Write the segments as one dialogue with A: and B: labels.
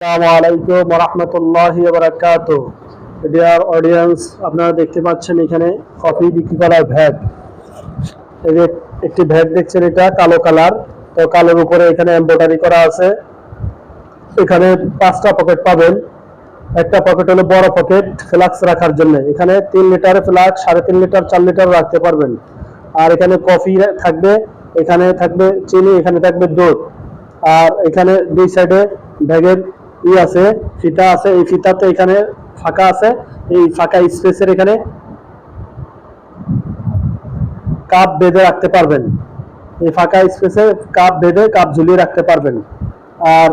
A: আসসালামু আলাইকুম রহমতুল্লাহি ডিয়ার অডিয়েন্স আপনারা দেখতে পাচ্ছেন এখানে কফি বিক্রি করার ভ্যাট। এই যে একটি ভ্যাট দেখছেন এটা কালো কালার। তো কালোর উপরে এখানে এমব্রয়ডারি করা আছে। এখানে পাঁচটা পকেট পাবেন। একটা পকেট হলো বড় পকেট ফ্লাক্স রাখার জন্য। এখানে তিন লিটার ফ্লাক্স সাড়ে তিন লিটার চার লিটার রাখতে পারবেন। আর এখানে কফি থাকবে, এখানে থাকবে চিনি, এখানে থাকবে দুধ। আর এখানে দুই সাইডে ব্যাগের ই আছে, ফিতা আছে, এই ফিতাতে এখানে ফাঁকা আছে, এই ফাঁকা স্পেসের এখানে কাপ বেঁধে রাখতে পারবেন। এই ফাঁকা স্পেসে কাপ বেঁধে কাপ ঝুলিয়ে রাখতে পারবেন। আর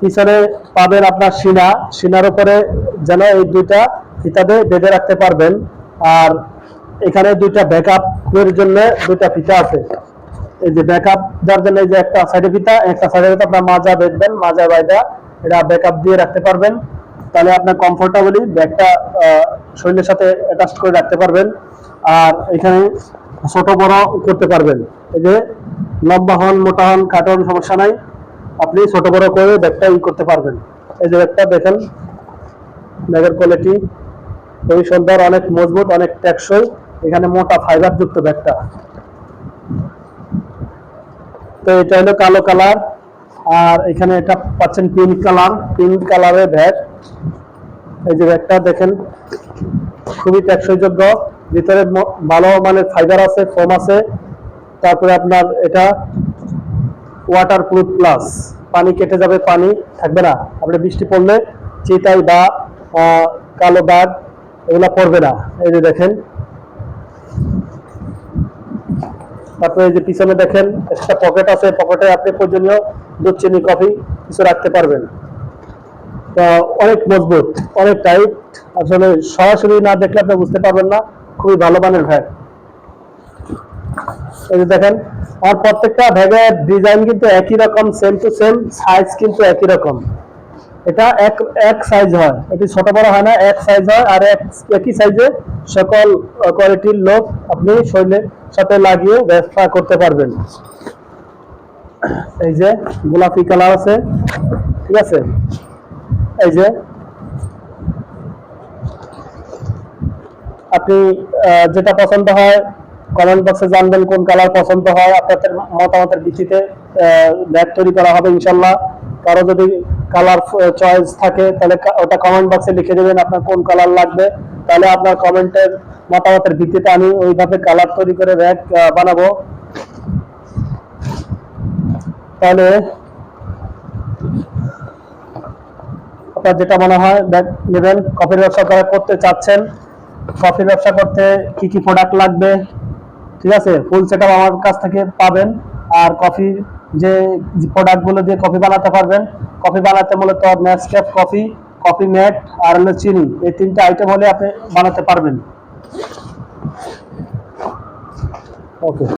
A: পিছনে পাবেন আপনার সিনা, সিনার উপরে যেন এই দুইটা ফিতাতে বেঁধে রাখতে পারবেন। আর এখানে দুইটা ব্যাকআপ এর জন্য দুইটা ফিতা আছে। এই যে ব্যাকআপ দেওয়ার জন্য এই যে একটা সাইডে ফিতা, একটা সাইডে ফিতা আপনার মাজা বেঁধবেন, মাজা বাইদা। এটা ব্যাকআপ দিয়ে রাখতে পারবেন। তাহলে আপনার কমফোর্টেবলি ব্যাগটা শরীরের সাথে অ্যাটাচ করে রাখতে পারবেন। আর এখানে ছোট বড় করতে পারবেন। এই যে লম্বা হন, মোটা হন খাটো হন, সমস্যা নাই। আপনি ছোট বড় করে ব্যাগটা ই করতে পারবেন। এই যে ব্যাগটা দেখেন, ব্যাগের কোয়ালিটি খুবই সুন্দর, অনেক মজবুত, অনেক টেকসই। এখানে মোটা ফাইবার যুক্ত ব্যাগটা। তো এটা হলো কালো কালার আর এখানে এটা পাচ্ছেন পিঙ্ক কালার পিঙ্ক কালারের ব্যাগ এই যে ব্যাগটা দেখেন, খুবই টেকসইযোগ্য। ভিতরে ভালো মানের ফাইবার আছে ফোম আছে। তারপরে আপনার এটা ওয়াটার প্রুফ প্লাস পানি কেটে যাবে পানি, থাকবে না। আপনি বৃষ্টি পড়লে চিতাই বা কালো দাগ, এগুলা পড়বে না। এই যে দেখেন তারপরে যে পিছনে দেখেন একটা পকেট আছে পকেটে আপনি প্রয়োজনীয় দুধ, চিনি কফি কিছু রাখতে পারবেন। অনেক মজবুত, অনেক টাইট আসলে সরাসরি না দেখলে আপনি বুঝতে পারবেন না। খুবই ভালো মানের ভ্যাগ এই যে দেখেন, আর প্রত্যেকটা ভ্যাগের ডিজাইন কিন্তু একই রকম সেম টু সেম সাইজ কিন্তু একই রকম। এটা এক এক সাইজ হয়। এটি ছোট বড় হয় না, এক সাইজ হয়, আর এক, একই সাইজে সকল কোয়ালিটির লোক আপনি শরীরের সাথে লাগিয়ে ব্যবসা করতে পারবেন। এই যে গোলাপি কালার আছে, ঠিক আছে? এই যে আপনি যেটা পছন্দ হয় কমেন্ট বক্সে জানবেন কোন কালার পছন্দ হয়, আপনাদের মতামতের ভিত্তিতে ব্যাগ তৈরি করা হবে ইনশাল্লাহ কারও যদি কালার চয়েস থাকে, তাহলে ওটা কমেন্ট বক্সে লিখে দেবেন আপনার কোন কালার লাগবে। তাহলে আপনার কমেন্টের মতামতের ভিত্তিতে আমি ওইভাবে কালার তৈরি করে ব্যাগ বানাবো। তাহলে আপনার যেটা মনে হয় ব্যাগ নেবেন কফির ব্যবসা করা করতে চাচ্ছেন কফির ব্যবসা করতে কি কি প্রোডাক্ট লাগবে, ঠিক আছে? ফুল সেটআপ আমার কাছ থেকে পাবেন, আর কফি যে প্রোডাক্টগুলো দিয়ে কফি বানাতে পারবেন কফি বানাতে মূলত নেসক্যাফ কফি কফি ম্যাট আর হলো চিনি। এই তিনটে আইটেম হলে আপনি বানাতে পারবেন। ওকে